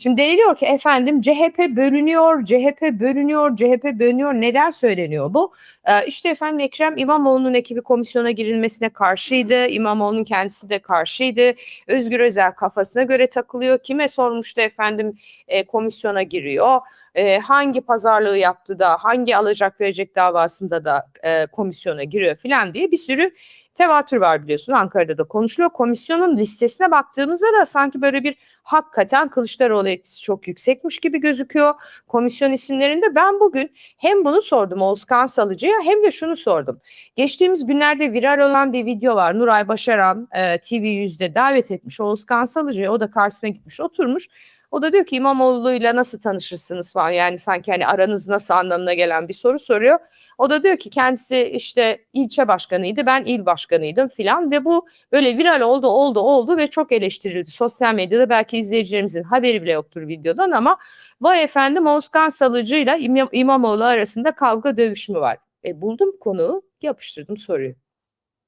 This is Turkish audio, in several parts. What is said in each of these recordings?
Şimdi deniliyor ki efendim CHP bölünüyor, CHP bölünüyor, CHP bölünüyor. Neden söyleniyor bu? Ee, işte efendim Ekrem İmamoğlu'nun ekibi komisyona girilmesine karşıydı. İmamoğlu'nun kendisi de karşıydı. Özgür Özel kafasına göre takılıyor. Kime sormuştu efendim e, komisyona giriyor. E, hangi pazarlığı yaptı da hangi alacak verecek davasında da e, komisyona giriyor filan diye bir sürü tevatür var biliyorsun Ankara'da da konuşuluyor. Komisyonun listesine baktığımızda da sanki böyle bir hakikaten Kılıçdaroğlu etkisi çok yüksekmiş gibi gözüküyor. Komisyon isimlerinde ben bugün hem bunu sordum Oğuzkan Salıcı'ya hem de şunu sordum. Geçtiğimiz günlerde viral olan bir video var. Nuray Başaran e, TV100'de davet etmiş Oğuzkan Salıcı'ya. O da karşısına gitmiş oturmuş. O da diyor ki İmamoğlu'yla nasıl tanışırsınız falan yani sanki hani aranız nasıl anlamına gelen bir soru soruyor. O da diyor ki kendisi işte ilçe başkanıydı ben il başkanıydım filan ve bu böyle viral oldu oldu oldu ve çok eleştirildi. Sosyal medyada belki izleyicilerimizin haberi bile yoktur videodan ama vay efendim Oğuzkan Salıcı ile İmam- İmamoğlu arasında kavga dövüş mü var? E buldum konuyu yapıştırdım soruyu.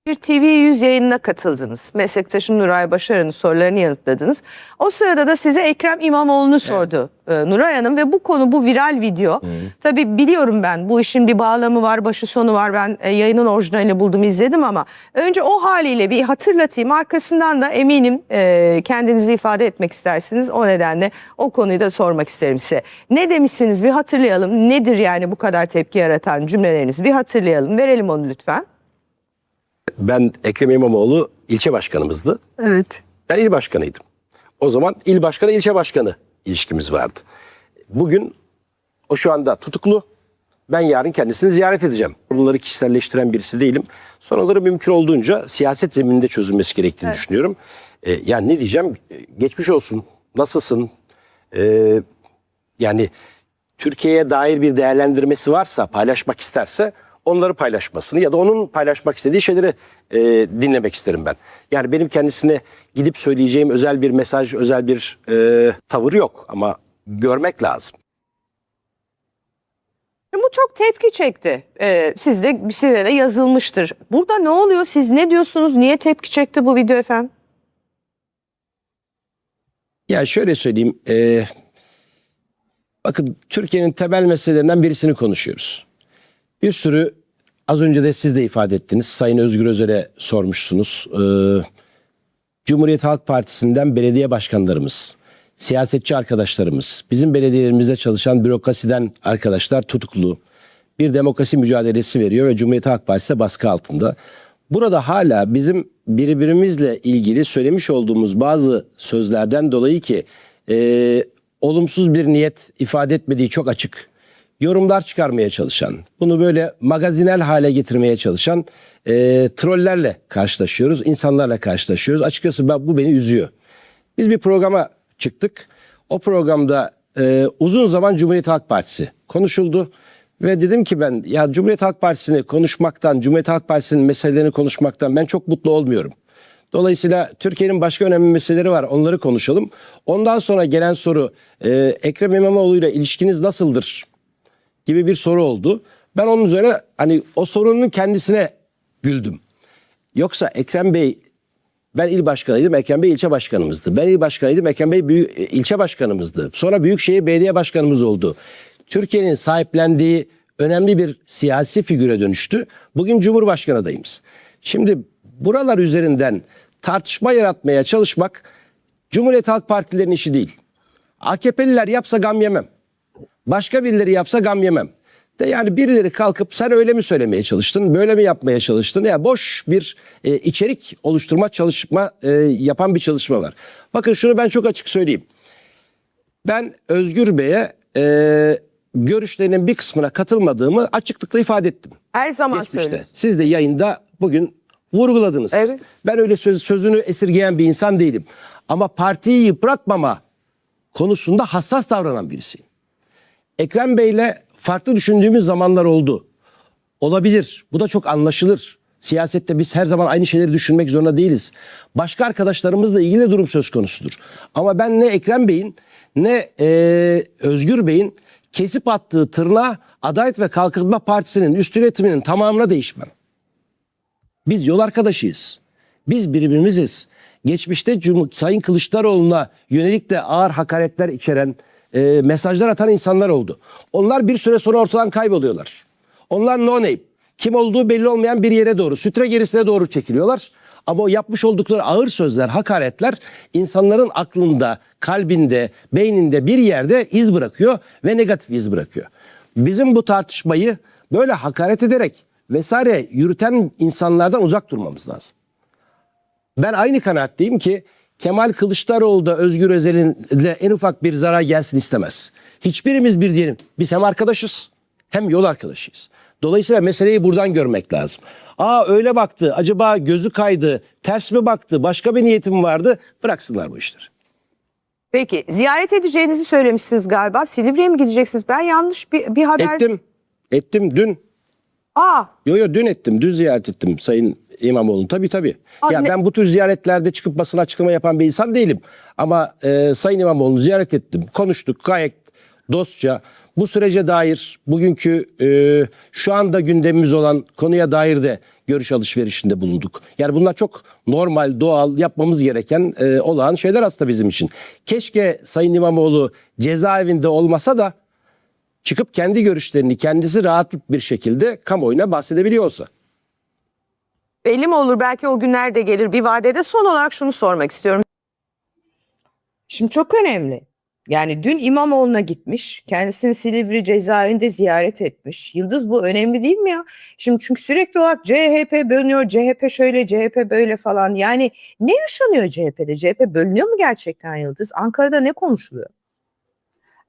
Bir TV100 yayınına katıldınız. Meslektaşım Nuray Başaran'ın sorularını yanıtladınız. O sırada da size Ekrem İmamoğlu'nu sordu e, Nuray Hanım ve bu konu bu viral video. Tabii biliyorum ben bu işin bir bağlamı var, başı sonu var. Ben e, yayının orijinalini buldum, izledim ama önce o haliyle bir hatırlatayım. Arkasından da eminim e, kendinizi ifade etmek istersiniz. O nedenle o konuyu da sormak isterim size. Ne demişsiniz bir hatırlayalım. Nedir yani bu kadar tepki yaratan cümleleriniz? Bir hatırlayalım. Verelim onu lütfen. Ben Ekrem İmamoğlu ilçe başkanımızdı. Evet. Ben il başkanıydım. O zaman il başkanı ilçe başkanı ilişkimiz vardı. Bugün o şu anda tutuklu. Ben yarın kendisini ziyaret edeceğim. Bunları kişiselleştiren birisi değilim. Soruları mümkün olduğunca siyaset zemininde çözülmesi gerektiğini düşünüyorum. Ee, yani ne diyeceğim? Ee, Geçmiş olsun. Nasılsın? Ee, yani Türkiye'ye dair bir değerlendirmesi varsa, paylaşmak isterse onları paylaşmasını ya da onun paylaşmak istediği şeyleri e, dinlemek isterim ben. Yani benim kendisine gidip söyleyeceğim özel bir mesaj, özel bir e, tavır yok ama görmek lazım. Bu çok tepki çekti. Ee, siz de size de yazılmıştır. Burada ne oluyor? Siz ne diyorsunuz? Niye tepki çekti bu video efendim? Ya şöyle söyleyeyim. e, bakın Türkiye'nin temel meselelerinden birisini konuşuyoruz. Bir sürü az önce de siz de ifade ettiniz. Sayın Özgür Özel'e sormuşsunuz. E, Cumhuriyet Halk Partisi'nden belediye başkanlarımız, siyasetçi arkadaşlarımız, bizim belediyelerimizde çalışan bürokrasiden arkadaşlar tutuklu. Bir demokrasi mücadelesi veriyor ve Cumhuriyet Halk Partisi de baskı altında. Burada hala bizim birbirimizle ilgili söylemiş olduğumuz bazı sözlerden dolayı ki e, olumsuz bir niyet ifade etmediği çok açık. Yorumlar çıkarmaya çalışan, bunu böyle magazinel hale getirmeye çalışan e, trollerle karşılaşıyoruz, insanlarla karşılaşıyoruz. Açıkçası ben, bu beni üzüyor. Biz bir programa çıktık. O programda e, uzun zaman Cumhuriyet Halk Partisi konuşuldu. Ve dedim ki ben ya Cumhuriyet Halk Partisi'ni konuşmaktan, Cumhuriyet Halk Partisi'nin meselelerini konuşmaktan ben çok mutlu olmuyorum. Dolayısıyla Türkiye'nin başka önemli meseleleri var. Onları konuşalım. Ondan sonra gelen soru e, Ekrem İmamoğlu ile ilişkiniz nasıldır? Gibi bir soru oldu. Ben onun üzerine hani o sorunun kendisine güldüm. Yoksa Ekrem Bey ben il başkanıydım, Ekrem Bey ilçe başkanımızdı. Ben il başkanıydım, Ekrem Bey büyük, e, ilçe başkanımızdı. Sonra Büyükşehir Belediye Başkanımız oldu. Türkiye'nin sahiplendiği önemli bir siyasi figüre dönüştü. Bugün Cumhurbaşkanı adayımız. Şimdi buralar üzerinden tartışma yaratmaya çalışmak Cumhuriyet Halk Partilerinin işi değil. AKP'liler yapsa gam yemem. Başka birileri yapsa gam yemem. De yani birileri kalkıp sen öyle mi söylemeye çalıştın, böyle mi yapmaya çalıştın? Ya boş bir e, içerik oluşturma çalışma e, yapan bir çalışma var. Bakın şunu ben çok açık söyleyeyim. Ben Özgür Bey'e e, görüşlerinin bir kısmına katılmadığımı açıklıkla ifade ettim. Her zaman Geçmişte. söylüyorsunuz. Siz de yayında bugün vurguladınız. Evet. Ben öyle söz, sözünü esirgeyen bir insan değilim. Ama partiyi yıpratmama konusunda hassas davranan birisiyim. Ekrem Bey'le farklı düşündüğümüz zamanlar oldu. Olabilir. Bu da çok anlaşılır. Siyasette biz her zaman aynı şeyleri düşünmek zorunda değiliz. Başka arkadaşlarımızla ilgili durum söz konusudur. Ama ben ne Ekrem Bey'in ne e, Özgür Bey'in kesip attığı tırnağa Adalet ve Kalkınma Partisi'nin üst yönetiminin tamamına değişmem. Biz yol arkadaşıyız. Biz birbirimiziz. geçmişte Cum- Sayın Kılıçdaroğlu'na yönelik de ağır hakaretler içeren e, mesajlar atan insanlar oldu. Onlar bir süre sonra ortadan kayboluyorlar. Onlar no name. Kim olduğu belli olmayan bir yere doğru, sütre gerisine doğru çekiliyorlar. Ama o yapmış oldukları ağır sözler, hakaretler insanların aklında, kalbinde, beyninde bir yerde iz bırakıyor ve negatif iz bırakıyor. Bizim bu tartışmayı böyle hakaret ederek vesaire yürüten insanlardan uzak durmamız lazım. Ben aynı kanaatteyim ki Kemal Kılıçdaroğlu da Özgür Özel'in de en ufak bir zarar gelsin istemez. Hiçbirimiz bir diyelim. Biz hem arkadaşız hem yol arkadaşıyız. Dolayısıyla meseleyi buradan görmek lazım. Aa öyle baktı, acaba gözü kaydı, ters mi baktı, başka bir niyetim vardı? Bıraksınlar bu işleri. Peki ziyaret edeceğinizi söylemişsiniz galiba. Silivri'ye mi gideceksiniz? Ben yanlış bir, bir haber... Ettim, ettim dün. Aa, Yo yo dün ettim, dün ziyaret ettim Sayın İmamoğlu'nu. Tabii tabii. Aa, ya ben bu tür ziyaretlerde çıkıp basın açıklama yapan bir insan değilim. Ama e, Sayın İmamoğlu'nu ziyaret ettim. Konuştuk gayet dostça. Bu sürece dair bugünkü e, şu anda gündemimiz olan konuya dair de görüş alışverişinde bulunduk. Yani bunlar çok normal, doğal, yapmamız gereken e, olağan şeyler aslında bizim için. Keşke Sayın İmamoğlu cezaevinde olmasa da çıkıp kendi görüşlerini kendisi rahatlık bir şekilde kamuoyuna bahsedebiliyor olsa. Belli mi olur? Belki o günler de gelir bir vadede. Son olarak şunu sormak istiyorum. Şimdi çok önemli. Yani dün İmamoğlu'na gitmiş. Kendisini Silivri cezaevinde ziyaret etmiş. Yıldız bu önemli değil mi ya? Şimdi çünkü sürekli olarak CHP bölünüyor. CHP şöyle, CHP böyle falan. Yani ne yaşanıyor CHP'de? CHP bölünüyor mu gerçekten Yıldız? Ankara'da ne konuşuluyor?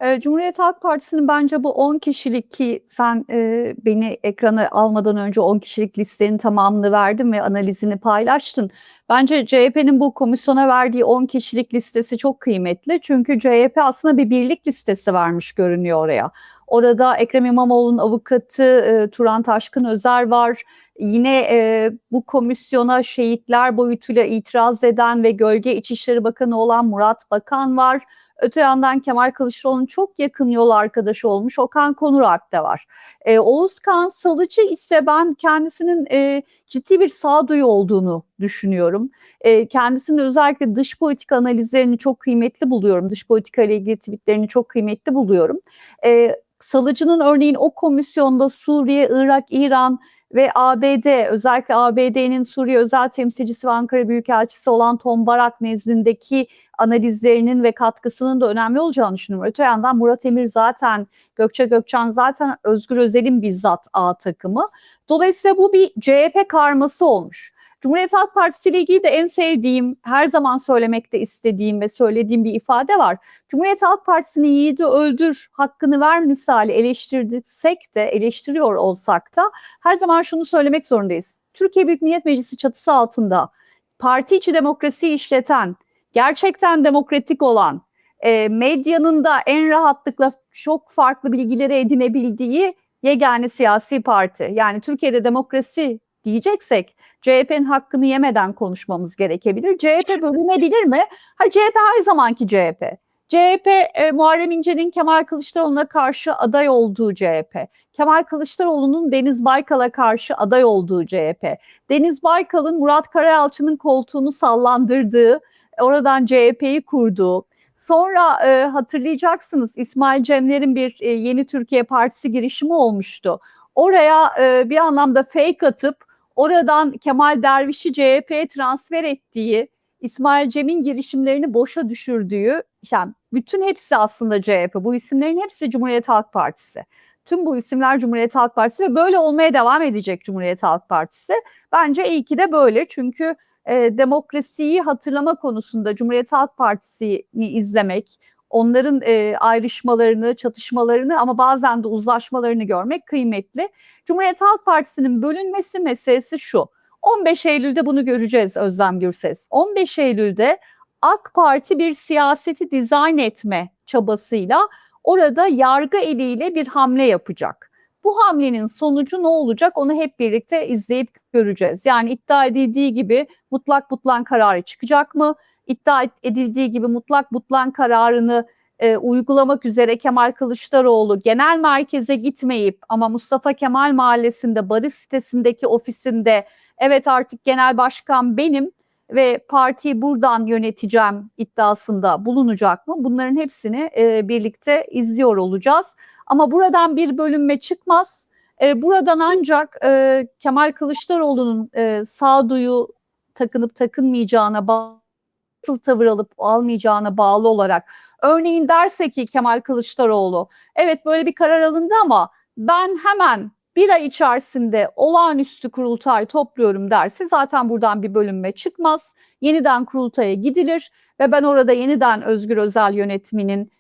Eee, Cumhuriyet Halk Partisi'nin bence bu 10 kişilik ki sen eee, beni ekrana almadan önce 10 kişilik listenin tamamını verdin ve analizini paylaştın. Bence CHP'nin bu komisyona verdiği 10 kişilik listesi çok kıymetli. Çünkü CHP aslında bir birlik listesi vermiş görünüyor oraya. Orada Ekrem İmamoğlu'nun avukatı eee, Turan Taşkın Özer var. Yine eee, bu komisyona şehitler boyutuyla itiraz eden ve Gölge İçişleri Bakanı olan Murat Bakan var. Öte yandan Kemal Kılıçdaroğlu'nun çok yakın yol arkadaşı olmuş Okan Konurak da var. Ee, Oğuzkan Salıcı ise ben kendisinin e, ciddi bir sağduyu olduğunu düşünüyorum. E, kendisinin özellikle dış politika analizlerini çok kıymetli buluyorum. Dış politika ile ilgili tweetlerini çok kıymetli buluyorum. E, Salıcı'nın örneğin o komisyonda Suriye, Irak, İran ve ABD özellikle ABD'nin Suriye özel temsilcisi ve Ankara Büyükelçisi olan Tom Barak nezdindeki analizlerinin ve katkısının da önemli olacağını düşünüyorum. Öte yandan Murat Emir zaten, Gökçe Gökçen zaten Özgür Özel'in bizzat A takımı. Dolayısıyla bu bir CHP karması olmuş. Cumhuriyet Halk Partisi ile ilgili de en sevdiğim, her zaman söylemekte istediğim ve söylediğim bir ifade var. Cumhuriyet Halk Partisi'ni yiğidi öldür, hakkını ver misali eleştirdiksek de, eleştiriyor olsak da her zaman şunu söylemek zorundayız. Türkiye Büyük Millet Meclisi çatısı altında parti içi demokrasiyi işleten, gerçekten demokratik olan, e, medyanın da en rahatlıkla çok farklı bilgileri edinebildiği yegane siyasi parti. Yani Türkiye'de demokrasi diyeceksek CHP'nin hakkını yemeden konuşmamız gerekebilir. CHP bölünebilir mi? Ha CHP her zamanki CHP. CHP e, Muharrem İnce'nin Kemal Kılıçdaroğlu'na karşı aday olduğu CHP. Kemal Kılıçdaroğlu'nun Deniz Baykal'a karşı aday olduğu CHP. Deniz Baykal'ın Murat Karayalçı'nın koltuğunu sallandırdığı, oradan CHP'yi kurduğu, Sonra e, hatırlayacaksınız İsmail Cemler'in bir e, Yeni Türkiye Partisi girişimi olmuştu. Oraya e, bir anlamda fake atıp oradan Kemal Derviş'i CHP'ye transfer ettiği, İsmail Cem'in girişimlerini boşa düşürdüğü, yani bütün hepsi aslında CHP. Bu isimlerin hepsi Cumhuriyet Halk Partisi. Tüm bu isimler Cumhuriyet Halk Partisi ve böyle olmaya devam edecek Cumhuriyet Halk Partisi. Bence iyi ki de böyle çünkü e, demokrasiyi hatırlama konusunda Cumhuriyet Halk Partisi'ni izlemek, onların e, ayrışmalarını, çatışmalarını ama bazen de uzlaşmalarını görmek kıymetli. Cumhuriyet Halk Partisi'nin bölünmesi meselesi şu. 15 Eylül'de bunu göreceğiz Özlem Gürses. 15 Eylül'de AK Parti bir siyaseti dizayn etme çabasıyla orada yargı eliyle bir hamle yapacak. Bu hamlenin sonucu ne olacak onu hep birlikte izleyip göreceğiz. Yani iddia edildiği gibi mutlak butlan kararı çıkacak mı? İddia edildiği gibi mutlak butlan kararını e, uygulamak üzere Kemal Kılıçdaroğlu genel merkeze gitmeyip ama Mustafa Kemal Mahallesi'nde Barış sitesindeki ofisinde evet artık genel başkan benim ve partiyi buradan yöneteceğim iddiasında bulunacak mı? Bunların hepsini e, birlikte izliyor olacağız. Ama buradan bir bölünme çıkmaz. E, buradan ancak e, Kemal Kılıçdaroğlu'nun e, sağduyu takınıp takınmayacağına bağlı tavır alıp almayacağına bağlı olarak örneğin derse ki Kemal Kılıçdaroğlu evet böyle bir karar alındı ama ben hemen bir ay içerisinde olağanüstü kurultay topluyorum derse zaten buradan bir bölünme çıkmaz. Yeniden kurultaya gidilir ve ben orada yeniden Özgür Özel yönetiminin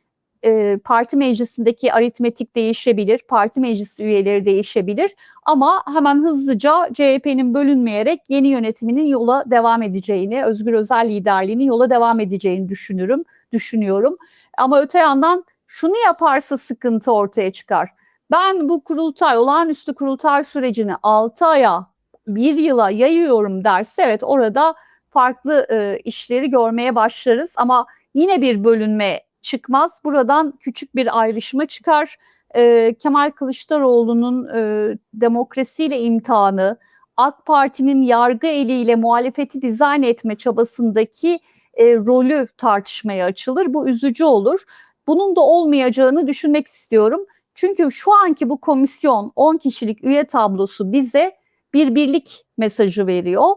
e, parti meclisindeki aritmetik değişebilir, parti meclisi üyeleri değişebilir ama hemen hızlıca CHP'nin bölünmeyerek yeni yönetiminin yola devam edeceğini, Özgür Özel liderliğinin yola devam edeceğini düşünürüm, düşünüyorum. Ama öte yandan şunu yaparsa sıkıntı ortaya çıkar. Ben bu kurultay, olağanüstü kurultay sürecini 6 aya, 1 yıla yayıyorum derse evet orada farklı e, işleri görmeye başlarız ama yine bir bölünme çıkmaz. Buradan küçük bir ayrışma çıkar. E, Kemal Kılıçdaroğlu'nun e, demokrasiyle imtihanı, AK Parti'nin yargı eliyle muhalefeti dizayn etme çabasındaki e, rolü tartışmaya açılır. Bu üzücü olur. Bunun da olmayacağını düşünmek istiyorum. Çünkü şu anki bu komisyon 10 kişilik üye tablosu bize bir birlik mesajı veriyor.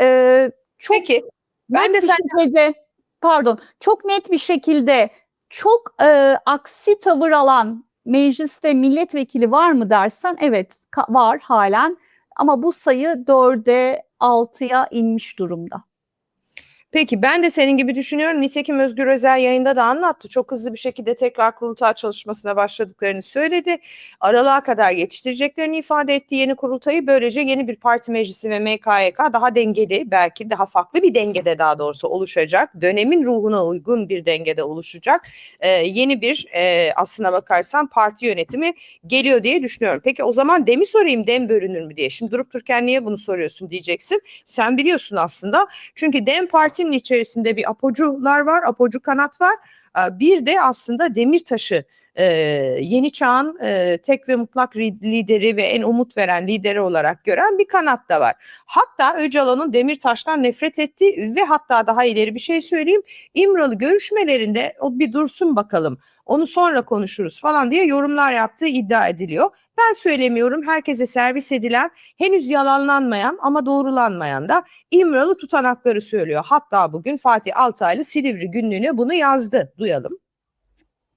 Ee, çok Peki ben de bir sen şekilde pardon çok net bir şekilde çok e, aksi tavır alan mecliste milletvekili var mı dersen evet var halen ama bu sayı 4'e 6'ya inmiş durumda. Peki ben de senin gibi düşünüyorum. Nitekim Özgür Özel yayında da anlattı. Çok hızlı bir şekilde tekrar kurultay çalışmasına başladıklarını söyledi. Aralığa kadar yetiştireceklerini ifade etti yeni kurultayı. Böylece yeni bir parti meclisi ve MKYK daha dengeli belki daha farklı bir dengede daha doğrusu oluşacak. Dönemin ruhuna uygun bir dengede oluşacak. Ee, yeni bir e, aslına bakarsan parti yönetimi geliyor diye düşünüyorum. Peki o zaman Dem'i sorayım Dem bölünür mü diye. Şimdi durup dururken niye bunu soruyorsun diyeceksin. Sen biliyorsun aslında. Çünkü Dem Parti'nin içerisinde bir apocular var, apocu kanat var. Ee, Bir de aslında Demirtaş'ı e, yeni çağın e, tek ve mutlak ri- lideri ve en umut veren lideri olarak gören bir kanat da var. Hatta Öcalan'ın Demirtaş'tan nefret ettiği ve hatta daha ileri bir şey söyleyeyim. İmralı görüşmelerinde o bir dursun bakalım onu sonra konuşuruz falan diye yorumlar yaptığı iddia ediliyor. Ben söylemiyorum herkese servis edilen henüz yalanlanmayan ama doğrulanmayan da İmralı tutanakları söylüyor. Hatta bugün Fatih Altaylı Silivri günlüğüne bunu yazdı. Duyalım.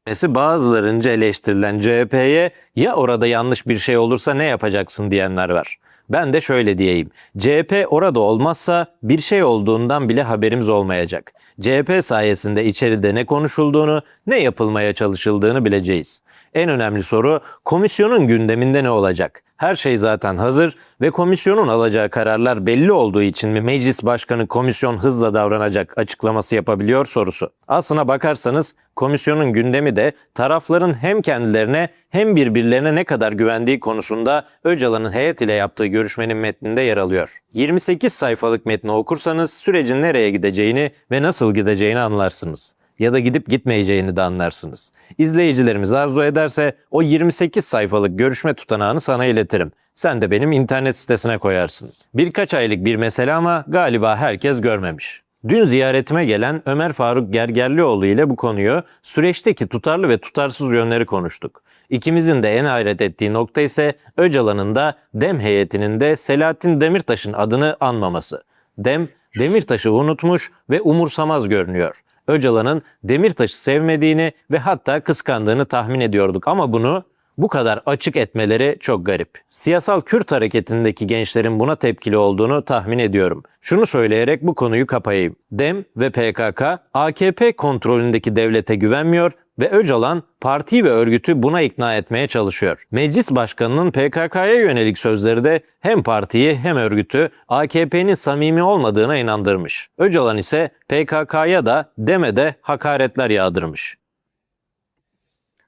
Mesi bazılarınca eleştirilen CHP'ye ya orada yanlış bir şey olursa ne yapacaksın diyenler var. Ben de şöyle diyeyim. CHP orada olmazsa bir şey olduğundan bile haberimiz olmayacak. CHP sayesinde içeride ne konuşulduğunu, ne yapılmaya çalışıldığını bileceğiz. En önemli soru komisyonun gündeminde ne olacak? Her şey zaten hazır ve komisyonun alacağı kararlar belli olduğu için mi meclis başkanı komisyon hızla davranacak açıklaması yapabiliyor sorusu. Aslına bakarsanız komisyonun gündemi de tarafların hem kendilerine hem birbirlerine ne kadar güvendiği konusunda Öcalan'ın heyet ile yaptığı görüşmenin metninde yer alıyor. 28 sayfalık metni okursanız sürecin nereye gideceğini ve nasıl gideceğini anlarsınız ya da gidip gitmeyeceğini de anlarsınız. İzleyicilerimiz arzu ederse o 28 sayfalık görüşme tutanağını sana iletirim. Sen de benim internet sitesine koyarsın. Birkaç aylık bir mesele ama galiba herkes görmemiş. Dün ziyaretime gelen Ömer Faruk Gergerlioğlu ile bu konuyu süreçteki tutarlı ve tutarsız yönleri konuştuk. İkimizin de en hayret ettiği nokta ise Öcalan'ın da Dem heyetinin de Selahattin Demirtaş'ın adını anmaması. Dem, Demirtaş'ı unutmuş ve umursamaz görünüyor. Öcalan'ın Demirtaş'ı sevmediğini ve hatta kıskandığını tahmin ediyorduk ama bunu bu kadar açık etmeleri çok garip. Siyasal Kürt hareketindeki gençlerin buna tepkili olduğunu tahmin ediyorum. Şunu söyleyerek bu konuyu kapayayım. DEM ve PKK AKP kontrolündeki devlete güvenmiyor ve Öcalan parti ve örgütü buna ikna etmeye çalışıyor. Meclis başkanının PKK'ya yönelik sözleri de hem partiyi hem örgütü AKP'nin samimi olmadığına inandırmış. Öcalan ise PKK'ya da DEM'e de hakaretler yağdırmış.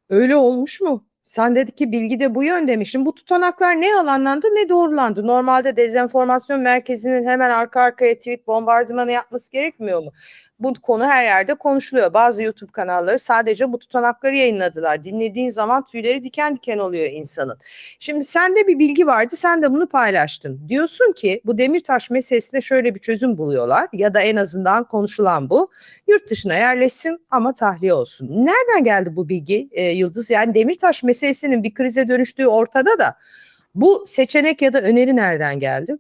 Öyle olmuş mu? Sen dedik ki bilgi de bu yönde mi? Şimdi bu tutanaklar ne yalanlandı ne doğrulandı. Normalde dezenformasyon merkezinin hemen arka arkaya tweet bombardımanı yapması gerekmiyor mu? Bu konu her yerde konuşuluyor. Bazı YouTube kanalları sadece bu tutanakları yayınladılar. Dinlediğin zaman tüyleri diken diken oluyor insanın. Şimdi sende bir bilgi vardı, sen de bunu paylaştın. Diyorsun ki bu Demirtaş meselesinde şöyle bir çözüm buluyorlar ya da en azından konuşulan bu. Yurt dışına yerleşsin ama tahliye olsun. Nereden geldi bu bilgi e, Yıldız? Yani Demirtaş meselesinin bir krize dönüştüğü ortada da bu seçenek ya da öneri nereden geldi?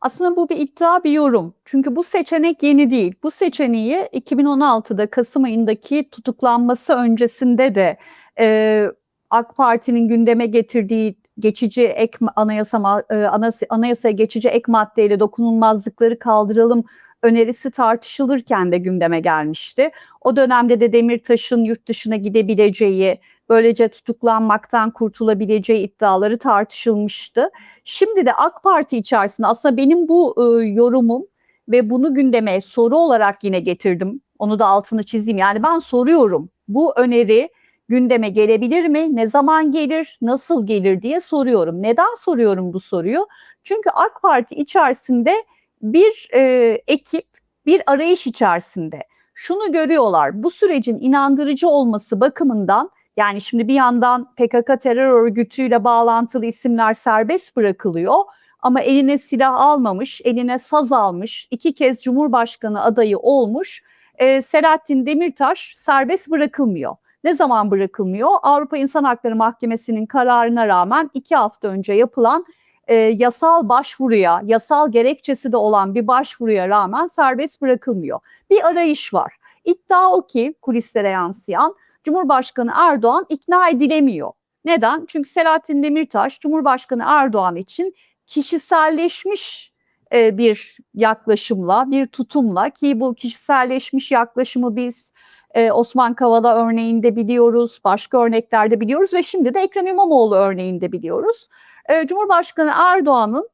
Aslında bu bir iddia, bir yorum. Çünkü bu seçenek yeni değil. Bu seçeneği 2016'da Kasım ayındaki tutuklanması öncesinde de e, AK Parti'nin gündeme getirdiği geçici ek anayasa e, anayasa- anayasaya geçici ek maddeyle dokunulmazlıkları kaldıralım önerisi tartışılırken de gündeme gelmişti. O dönemde de Demirtaş'ın yurt dışına gidebileceği, böylece tutuklanmaktan kurtulabileceği iddiaları tartışılmıştı. Şimdi de AK Parti içerisinde aslında benim bu e, yorumum ve bunu gündeme soru olarak yine getirdim. Onu da altını çizeyim. Yani ben soruyorum. Bu öneri gündeme gelebilir mi? Ne zaman gelir? Nasıl gelir diye soruyorum. Neden soruyorum bu soruyu? Çünkü AK Parti içerisinde bir e, ekip bir arayış içerisinde. Şunu görüyorlar. Bu sürecin inandırıcı olması bakımından yani şimdi bir yandan PKK terör örgütüyle bağlantılı isimler serbest bırakılıyor ama eline silah almamış, eline saz almış, iki kez Cumhurbaşkanı adayı olmuş e, Selahattin Demirtaş serbest bırakılmıyor. Ne zaman bırakılmıyor? Avrupa İnsan Hakları Mahkemesi'nin kararına rağmen iki hafta önce yapılan e, yasal başvuruya, yasal gerekçesi de olan bir başvuruya rağmen serbest bırakılmıyor. Bir arayış var. İddia o ki kulislere yansıyan Cumhurbaşkanı Erdoğan ikna edilemiyor. Neden? Çünkü Selahattin Demirtaş Cumhurbaşkanı Erdoğan için kişiselleşmiş e, bir yaklaşımla, bir tutumla ki bu kişiselleşmiş yaklaşımı biz e, Osman Kavala örneğinde biliyoruz, başka örneklerde biliyoruz ve şimdi de Ekrem İmamoğlu örneğinde biliyoruz. E, Cumhurbaşkanı Erdoğan'ın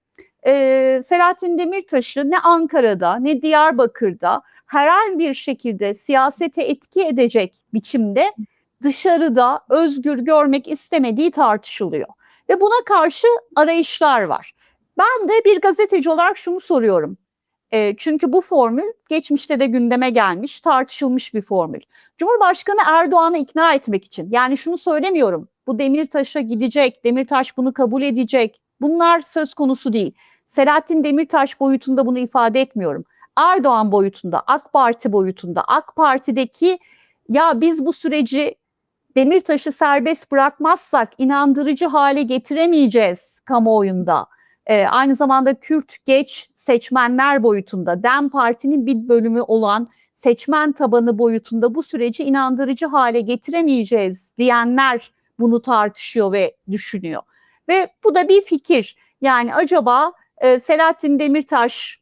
Selahattin Demirtaş'ı ne Ankara'da ne Diyarbakır'da herhangi bir şekilde siyasete etki edecek biçimde dışarıda özgür görmek istemediği tartışılıyor. Ve buna karşı arayışlar var. Ben de bir gazeteci olarak şunu soruyorum. E, çünkü bu formül geçmişte de gündeme gelmiş, tartışılmış bir formül. Cumhurbaşkanı Erdoğan'ı ikna etmek için. Yani şunu söylemiyorum. Bu Demirtaş'a gidecek, Demirtaş bunu kabul edecek. Bunlar söz konusu değil. Selahattin Demirtaş boyutunda bunu ifade etmiyorum. Erdoğan boyutunda, AK Parti boyutunda, AK Parti'deki ya biz bu süreci Demirtaş'ı serbest bırakmazsak inandırıcı hale getiremeyeceğiz kamuoyunda. Ee, aynı zamanda Kürt geç seçmenler boyutunda, DEM Parti'nin bir bölümü olan seçmen tabanı boyutunda bu süreci inandırıcı hale getiremeyeceğiz diyenler bunu tartışıyor ve düşünüyor. Ve bu da bir fikir. Yani acaba e, Selahattin Demirtaş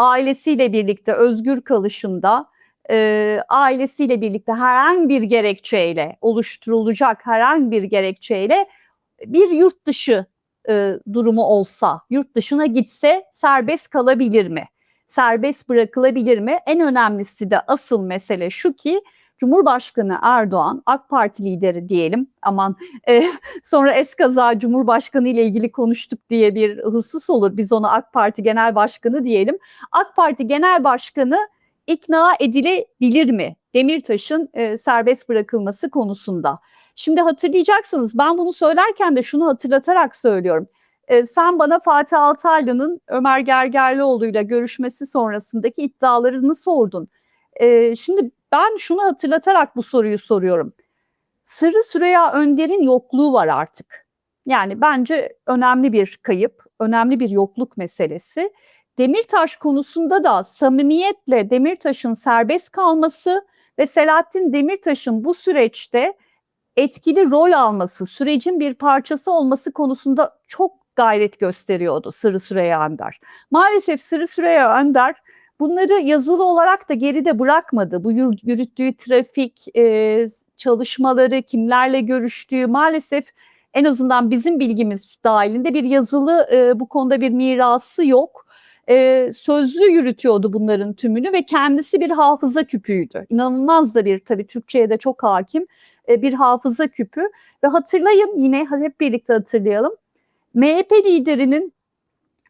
ailesiyle birlikte özgür kalışında e, ailesiyle birlikte herhangi bir gerekçeyle oluşturulacak herhangi bir gerekçeyle bir yurt dışı e, durumu olsa, yurt dışına gitse serbest kalabilir mi? Serbest bırakılabilir mi? En önemlisi de asıl mesele şu ki Cumhurbaşkanı Erdoğan, AK Parti lideri diyelim, aman e, sonra eskaza Cumhurbaşkanı ile ilgili konuştuk diye bir husus olur. Biz ona AK Parti Genel Başkanı diyelim. AK Parti Genel Başkanı ikna edilebilir mi? Demirtaş'ın e, serbest bırakılması konusunda. Şimdi hatırlayacaksınız ben bunu söylerken de şunu hatırlatarak söylüyorum. E, sen bana Fatih Altaylı'nın Ömer Gergerlioğlu'yla görüşmesi sonrasındaki iddialarını sordun. E, şimdi ben şunu hatırlatarak bu soruyu soruyorum. Sırrı Süreyya Önder'in yokluğu var artık. Yani bence önemli bir kayıp, önemli bir yokluk meselesi. Demirtaş konusunda da samimiyetle Demirtaş'ın serbest kalması ve Selahattin Demirtaş'ın bu süreçte etkili rol alması, sürecin bir parçası olması konusunda çok gayret gösteriyordu Sırrı Süreyya Önder. Maalesef Sırrı Süreyya Önder bunları yazılı olarak da geride bırakmadı. Bu yürüttüğü trafik e, çalışmaları, kimlerle görüştüğü maalesef en azından bizim bilgimiz dahilinde bir yazılı e, bu konuda bir mirası yok. E, sözlü yürütüyordu bunların tümünü ve kendisi bir hafıza küpüydü. İnanılmaz da bir tabii Türkçe'ye de çok hakim e, bir hafıza küpü ve hatırlayın yine hep birlikte hatırlayalım. MHP liderinin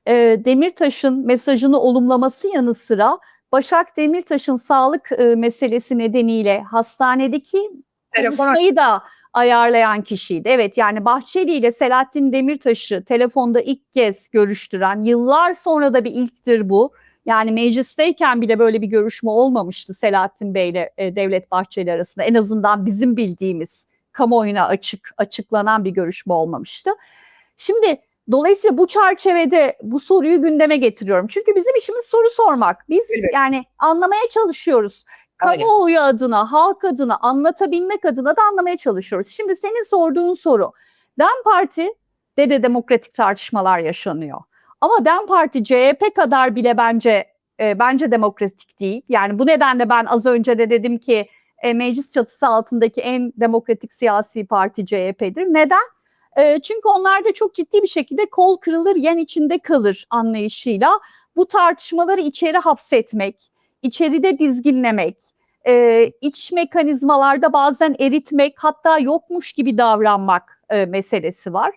e, Demirtaş'ın mesajını olumlaması yanı sıra Başak Demirtaş'ın sağlık e, meselesi nedeniyle hastanedeki konuşmayı da ayarlayan kişiydi. Evet yani Bahçeli ile Selahattin Demirtaş'ı telefonda ilk kez görüştüren, yıllar sonra da bir ilktir bu. Yani meclisteyken bile böyle bir görüşme olmamıştı Selahattin Bey ile e, Devlet Bahçeli arasında. En azından bizim bildiğimiz kamuoyuna açık açıklanan bir görüşme olmamıştı. Şimdi dolayısıyla bu çerçevede bu soruyu gündeme getiriyorum. Çünkü bizim işimiz soru sormak. Biz Evet. yani anlamaya çalışıyoruz. Aynen. Kamuoyu adına, halk adına, anlatabilmek adına da anlamaya çalışıyoruz. Şimdi senin sorduğun soru. DEM Parti'de de demokratik tartışmalar yaşanıyor. Ama DEM Parti CHP kadar bile bence e, bence demokratik değil. Yani bu nedenle ben az önce de dedim ki e, meclis çatısı altındaki en demokratik siyasi parti CHP'dir. Neden? E, çünkü onlar da çok ciddi bir şekilde kol kırılır yen içinde kalır anlayışıyla bu tartışmaları içeri hapsetmek, içeride dizginlemek, e, iç mekanizmalarda bazen eritmek hatta yokmuş gibi davranmak e, meselesi var.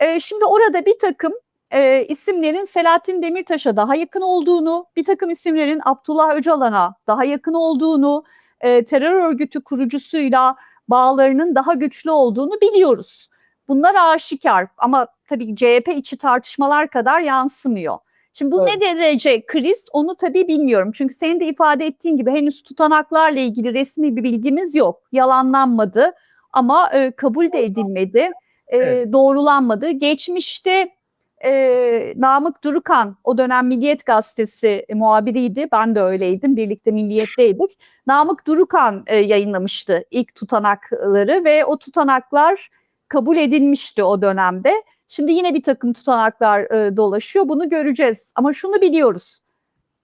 E, şimdi orada bir takım e, isimlerin Selahattin Demirtaş'a daha yakın olduğunu, bir takım isimlerin Abdullah Öcalan'a daha yakın olduğunu, e, terör örgütü kurucusuyla bağlarının daha güçlü olduğunu biliyoruz. Bunlar aşikar ama tabii CHP içi tartışmalar kadar yansımıyor. Şimdi bu ne derece kriz onu tabii bilmiyorum. Çünkü senin de ifade ettiğin gibi henüz tutanaklarla ilgili resmi bir bilgimiz yok. Yalanlanmadı ama e, kabul de edilmedi, e, Evet. doğrulanmadı. Geçmişte e, Namık Durukan o dönem Milliyet Gazetesi muhabiriydi. Ben de öyleydim. Birlikte Milliyet'teydik. Namık Durukan e, yayınlamıştı ilk tutanakları ve o tutanaklar kabul edilmişti o dönemde. Şimdi yine bir takım tutanaklar e, dolaşıyor. Bunu göreceğiz. Ama şunu biliyoruz.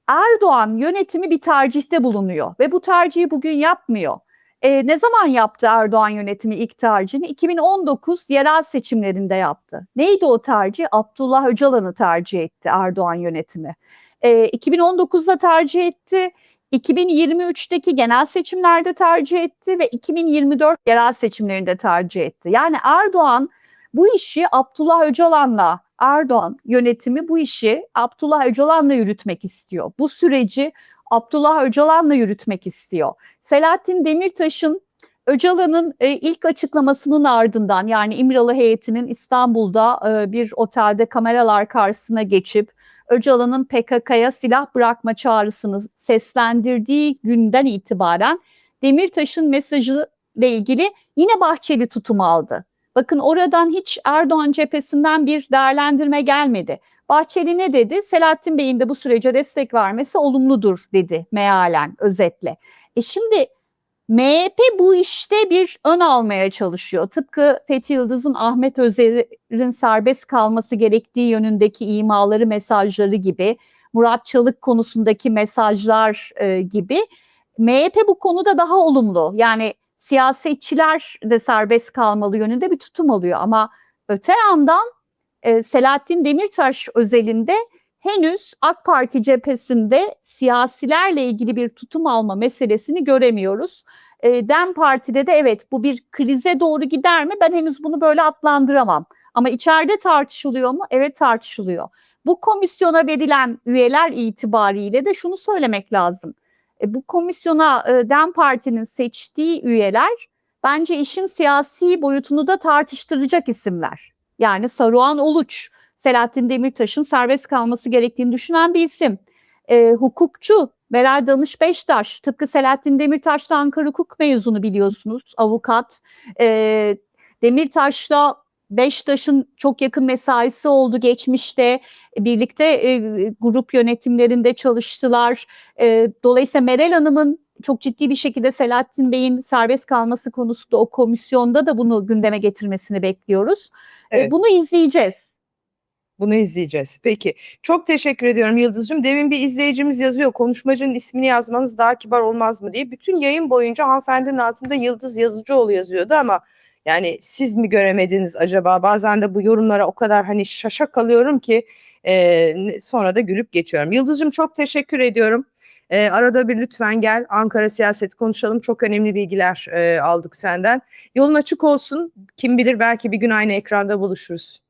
Erdoğan yönetimi bir tercihte bulunuyor ve bu tercihi bugün yapmıyor. E, ne zaman yaptı Erdoğan yönetimi ilk tercihini? 2019 yerel seçimlerinde yaptı. Neydi o tercih? Abdullah Öcalan'ı tercih etti Erdoğan yönetimi. E, 2019'da tercih etti. 2023'teki genel seçimlerde tercih etti ve 2024 yerel seçimlerinde tercih etti. Yani Erdoğan bu işi Abdullah Öcalan'la Erdoğan yönetimi bu işi Abdullah Öcalan'la yürütmek istiyor. Bu süreci Abdullah Öcalan'la yürütmek istiyor. Selahattin Demirtaş'ın Öcalan'ın e, ilk açıklamasının ardından yani İmralı heyetinin İstanbul'da e, bir otelde kameralar karşısına geçip Öcalan'ın PKK'ya silah bırakma çağrısını seslendirdiği günden itibaren Demirtaş'ın mesajı ile ilgili yine Bahçeli tutum aldı. Bakın oradan hiç Erdoğan cephesinden bir değerlendirme gelmedi. Bahçeli ne dedi? Selahattin Bey'in de bu sürece destek vermesi olumludur dedi mealen özetle. E şimdi MHP bu işte bir ön almaya çalışıyor. Tıpkı Fethi Yıldız'ın Ahmet Özer'in serbest kalması gerektiği yönündeki imaları, mesajları gibi, Murat Çalık konusundaki mesajlar e, gibi. MHP bu konuda daha olumlu. Yani siyasetçiler de serbest kalmalı yönünde bir tutum alıyor. Ama öte yandan e, Selahattin Demirtaş özelinde henüz AK Parti cephesinde siyasilerle ilgili bir tutum alma meselesini göremiyoruz. E, Dem Parti'de de evet bu bir krize doğru gider mi? Ben henüz bunu böyle adlandıramam. Ama içeride tartışılıyor mu? Evet tartışılıyor. Bu komisyona verilen üyeler itibariyle de şunu söylemek lazım. E, bu komisyona e, Dem Parti'nin seçtiği üyeler bence işin siyasi boyutunu da tartıştıracak isimler. Yani Saruhan Uluç, Selahattin Demirtaş'ın serbest kalması gerektiğini düşünen bir isim. E, hukukçu Meral Danış Beştaş, tıpkı Selahattin Demirtaş da Ankara Hukuk mezunu biliyorsunuz, avukat. E, Demirtaş'la Beştaş'ın çok yakın mesaisi oldu geçmişte. Birlikte e, grup yönetimlerinde çalıştılar. E, dolayısıyla Meral Hanım'ın çok ciddi bir şekilde Selahattin Bey'in serbest kalması konusunda o komisyonda da bunu gündeme getirmesini bekliyoruz. E, Evet. bunu izleyeceğiz. Bunu izleyeceğiz. Peki. Çok teşekkür ediyorum Yıldız'cığım. Demin bir izleyicimiz yazıyor. Konuşmacının ismini yazmanız daha kibar olmaz mı diye. Bütün yayın boyunca hanımefendinin altında Yıldız Yazıcıoğlu yazıyordu ama yani siz mi göremediniz acaba? Bazen de bu yorumlara o kadar hani şaşa kalıyorum ki e, sonra da gülüp geçiyorum. Yıldız'cığım çok teşekkür ediyorum. E, arada bir lütfen gel Ankara siyaseti konuşalım. Çok önemli bilgiler e, aldık senden. Yolun açık olsun. Kim bilir belki bir gün aynı ekranda buluşuruz.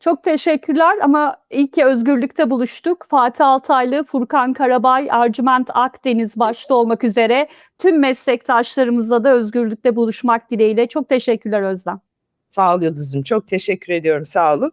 Çok teşekkürler ama iyi ki özgürlükte buluştuk. Fatih Altaylı, Furkan Karabay, Ercüment Akdeniz başta olmak üzere tüm meslektaşlarımızla da özgürlükte buluşmak dileğiyle. Çok teşekkürler Özlem. Sağ ol Yıldız'cığım. Çok teşekkür ediyorum. Sağ olun.